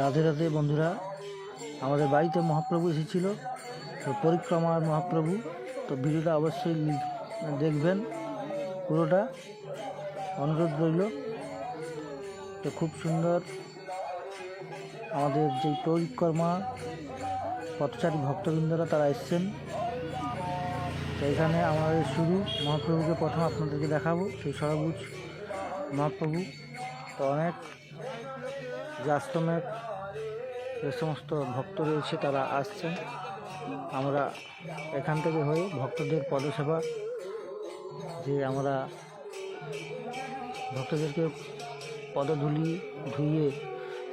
রাধে রাধে বন্ধুরা, আমাদের বাড়িতে মহাপ্রভু এসেছিল, তো পরিক্রমার মহাপ্রভু, তো ভিডিওটা অবশ্যই দেখবেন, পুরোটা অনুরোধ রইল। তো খুব সুন্দর আমাদের যে পরিক্রমা, পথচারী ভক্তবৃন্দরা তারা এসছেন। তো এখানে আমাদের শুরু মহাপ্রভুকে প্রথম আপনাদেরকে দেখাবো, সেই সরবুজ মহাপ্রভু। তো অনেক আশ্রমের যে সমস্ত ভক্ত রয়েছে তারা আসছেন। আমরা এখান থেকে হয়ে ভক্তদের পদসেবা, যে আমরা ভক্তদেরকে পদধূলি ধুইয়ে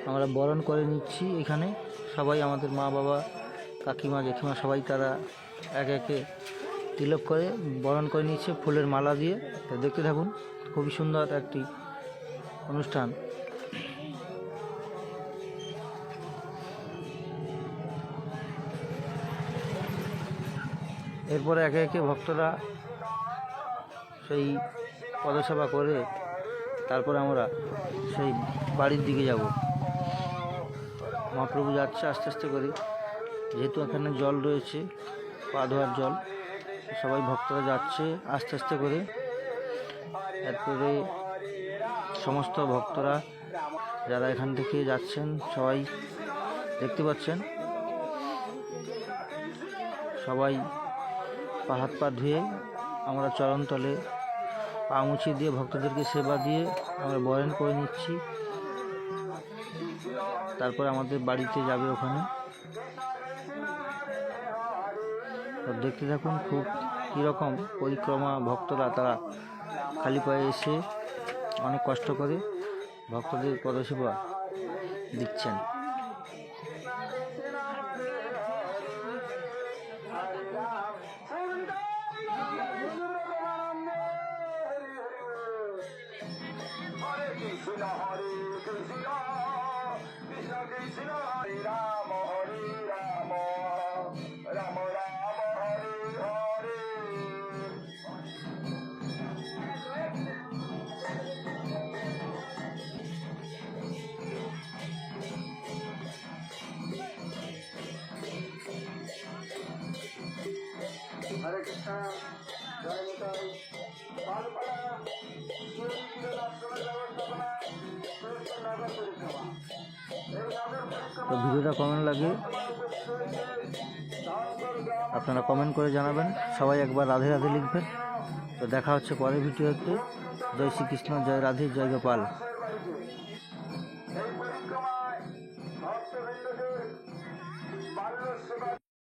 আমরা বরণ করে নিচ্ছি এখানে। সবাই আমাদের মা বাবা, কাকিমা, জেঠিমা সবাই তারা একে একে তিলক করে বরণ করে নিচ্ছে ফুলের মালা দিয়ে। দেখতে থাকুন, খুবই সুন্দর একটি অনুষ্ঠান। এরপরে একে একে ভক্তরা সেই পদসেবা করে তারপরে আমরা সেই বাড়ির দিকে যাব। মহাপ্রভু যাচ্ছে আস্তে আস্তে করে। যেহেতু এখানে জল রয়েছে, পা ধোয়ার জল, সবাই ভক্তরা যাচ্ছে আস্তে আস্তে করে। এরপরে সমস্ত ভক্তরা যারা এখান থেকে যাচ্ছেন, সবাই দেখতে পাচ্ছেন। সবাই পা হাত পা ধুয়ে আমরা চরণতলে পা মুছিয়ে দিয়ে ভক্তদেরকে সেবা দিয়ে আমরা বরণ করে নিচ্ছি। তারপর আমাদের বাড়িতে যাবে ওখানে। দেখতে থাকুন খুব কীরকম পরিক্রমা ভক্তরা তারা খালি পায়ে এসে অনেক কষ্ট করে ভক্তদের পদসেবা দিচ্ছেন। Krishna, Hare Krishna, Krishna Krishna, Hare Rama, Hare Rama, Rama Rama, Hare Hare. হরে কৃষ্ণ জয় নিতাই পালপালা সুরেন্দ্র আশ্রমের তো ভিডিওটা কমেন্ট লাগে? আপনারা কমেন্ট করে জানাবেন। সবাই একবার রাধে রাধে লিখবেন। তো দেখা হচ্ছে পরের ভিডিওতে। জয় শ্রীকৃষ্ণ, জয় রাধে, জয় গোপাল।